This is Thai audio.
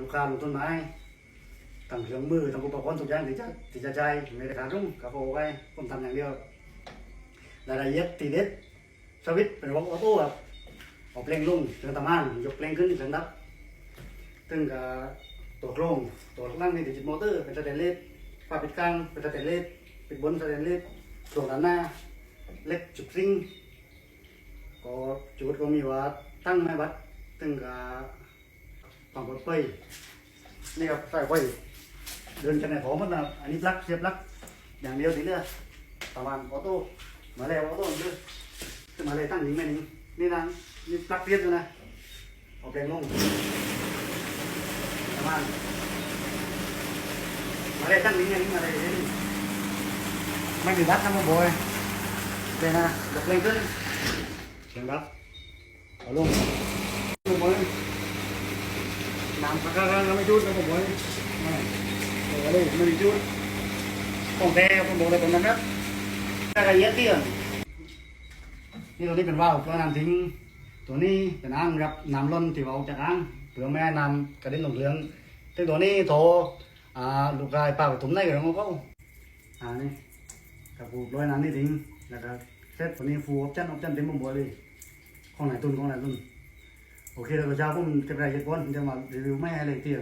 ลูกค้าลงต้นไม้ตั้งเครื่องมือตั้งอุปกรณ์ทุกอย่างที่จะที่จะใช้ไม่ได้ขาดรุ่งกับโอ้ไว้ผมทำอย่างเดียวรายละเอียดตีเด็ดสวิตเป็นวงออโต้ครับเอาเพลงลงเครื่องทำงานยกเพลงขึ้นเครื่องดับซึ่งกับตัวโครงตัวข้างล่างนี่ดิจิตมอเตอร์เป็นสแตนเลสฝาปิดกลางเป็นสแตนเลสปิดบนสแตนเลสส่วนด้านหน้าเล็กจุดซิงก็จุดก็มีว่าตั้งไม้วัดตึงกับ ความปลอดภัยนี่ครับใส่ไฟเดินกันในของมันนะอันนี้ปลั๊กเสียบปลั๊กอย่างเดียวทีเดียประมาณออโต้มาแล้วออโต้เลยขึ้นมาเลยตั้งยิงแม่นิงนี่นะนี่ปลั๊กเสียบอยู่นะเอาแปลงลงประมาณมาเลยตั้งยิงแม่นิงมาเลยนี่ไม่มีวัดนะมึงบอยเดี๋ยนะกดเพลงขึ้นเสียงรับเอาลงลง น้ำสักการะไม่จุดนะผมบอกไม่เอาเลยไม่จุดของแท้ผมบอกเลยตรงนั้นครับถ้ากรเยียดเตี้ยนี่ตัวนี้เป็นว่าวเพื่อน้ำทิ้ง ตัวนี้เป็นอ่างรับน้ำล้นที่เราจากอ่างเพื่อไม่น้ำกระเด็นลงเรือซึ่งตัวนี้โถอ่าลูกกายปลาไปถุงในกับเราเขาอ่านี่กับผูกร้อยน้ำนี่ทิ้งนะครับเซตตัวนี้ฟูออปชั่นออปชั่นเต็มหมดเลยของไหนตุนของไหนตุน โอเคเราจะผมเก็บรายละเอียดก่อนจะมารีวิวไม่ให้อะไรเตี้ย